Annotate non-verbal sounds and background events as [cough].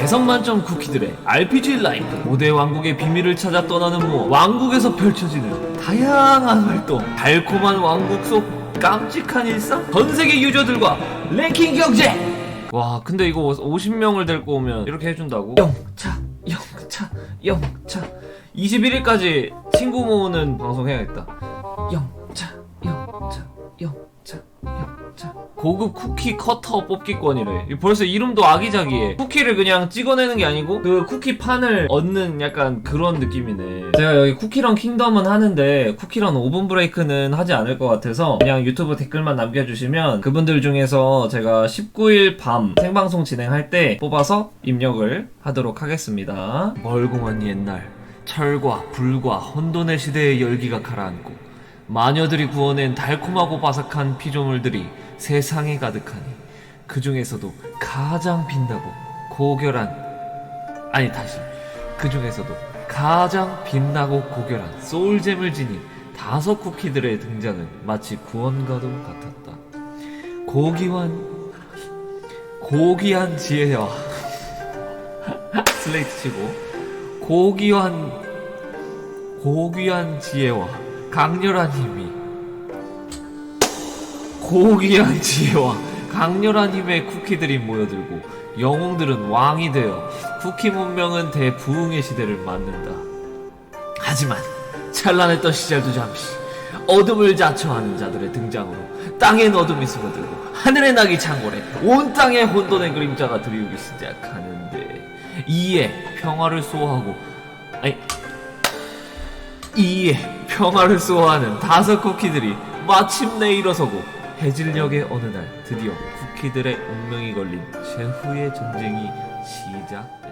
개성 만점 쿠키들의 RPG 라이프. 고대 왕국의 비밀을 찾아 떠나는 모 왕국에서 펼쳐지는 다양한 활동. 달콤한 왕국 속 깜찍한 일상? 전 세계 유저들과 랭킹 경쟁 와 근데 이거 50명을 데리고 오면 이렇게 해준다고? 영차 영차 영차. 21일까지 친구 모으는 방송 해야겠다. 영 고급 쿠키 커터 뽑기권이래. 벌써 이름도 아기자기해. 쿠키를 그냥 찍어내는 게 아니고 그 쿠키 판을 얻는 약간 그런 느낌이네. 제가 여기 쿠키런 킹덤은 하는데 쿠키런 오븐 브레이크는 하지 않을 것 같아서 그냥 유튜브 댓글만 남겨주시면 그분들 중에서 제가 19일 밤 생방송 진행할 때 뽑아서 입력을 하도록 하겠습니다. 멀고 먼 옛날 철과 불과 혼돈의 시대의 열기가 가라앉고 마녀들이 구워낸 달콤하고 바삭한 피조물들이 세상에 가득하니 그 중에서도 가장 빛나고 고결한 아니 다시 그 중에서도 가장 빛나고 고결한 소울잼을 지닌 다섯 쿠키들의 등장은 마치 구원과도 같았다. 고귀한 고귀한 지혜와 [laughs] 슬레이트 치고 고귀한 고귀한 지혜와 강렬한 힘이 고귀한 지혜와 강렬한 힘의 쿠키들이 모여들고 영웅들은 왕이 되어 쿠키 문명은 대부흥의 시대를 맞는다. 하지만 찬란했던 시절도 잠시 어둠을 자초하는 자들의 등장으로 땅엔 어둠이 스며들고 하늘의 낙이 창궐해 온 땅에 혼돈의 그림자가 드리우기 시작하는데 이에 평화를 수호하고 아니 이에 평화를 수호하는 다섯 쿠키들이 마침내 일어서고 해질녘의 어느 날 드디어 쿠키들의 운명이 걸린 최후의 전쟁이 시작된다.